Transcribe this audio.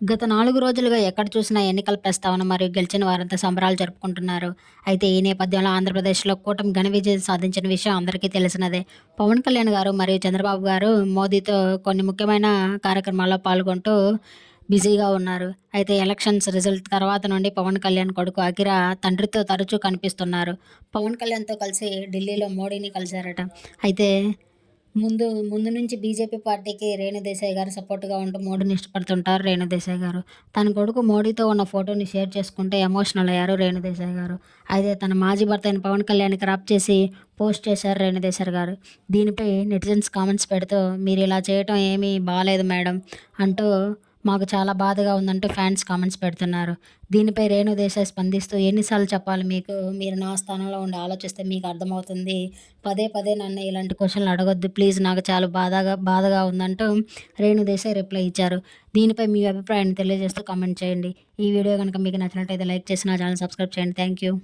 గత నాలుగు రోజులుగా ఎక్కడ చూసినా ఎన్నికల ప్రస్తావన మరియు గెలిచిన వారంతా సంబరాలు జరుపుకుంటున్నారు. అయితే ఈ నేపథ్యంలో ఆంధ్రప్రదేశ్లో కూటమి ఘన విజయం సాధించిన విషయం అందరికీ తెలిసినదే. పవన్ కళ్యాణ్ గారు మరియు చంద్రబాబు గారు మోదీతో కొన్ని ముఖ్యమైన కార్యక్రమాల్లో పాల్గొంటూ బిజీగా ఉన్నారు. అయితే ఎలక్షన్స్ రిజల్ట్ తర్వాత నుండి పవన్ కళ్యాణ్ కొడుకు అఖిరా తండ్రితో తరచూ కనిపిస్తున్నారు. పవన్ కళ్యాణ్తో కలిసి ఢిల్లీలో మోడీని కలిశారట. అయితే ముందు ముందు నుంచి బీజేపీ పార్టీకి రేణుదేశాయ్ గారు సపోర్ట్గా ఉంటూ మోడీని ఇష్టపడుతుంటారు రేణుదేశాయ్ గారు. తన కొడుకు మోడీతో ఉన్న ఫోటోని షేర్ చేసుకుంటే ఎమోషనల్ అయ్యారు రేణుదేశాయ్ గారు. అయితే తన మాజీ భర్త అయిన పవన్ కళ్యాణ్ క్రాప్ చేసి పోస్ట్ చేశారు రేణుదేశాయ్ గారు. దీనిపై నెటిజన్స్ కామెంట్స్ పెడుతూ మీరు ఇలా చేయటం ఏమీ బాగాలేదు మేడం అంటూ మాకు చాలా బాధగా ఉందంటూ ఫ్యాన్స్ కామెంట్స్ పెడుతున్నారు. దీనిపై రేణు దేశాయ్ స్పందిస్తూ ఎన్నిసార్లు చెప్పాలి మీకు? మీరు నా స్థానంలో ఉండి ఆలోచిస్తే మీకు అర్థమవుతుంది. పదే పదే నన్ను ఇలాంటి క్వశ్చన్లు అడగొద్దు. ప్లీజ్ నాకు చాలా బాధగా బాధగా ఉందంటూ రేణు దేశాయ్ రిప్లై ఇచ్చారు. దీనిపై మీ అభిప్రాయాన్ని తెలియజేస్తూ కామెంట్ చేయండి. ఈ వీడియో కనుక మీకు నచ్చినట్లయితే లైక్ చేసి నా ఛానల్ సబ్స్క్రైబ్ చేయండి. Thank you.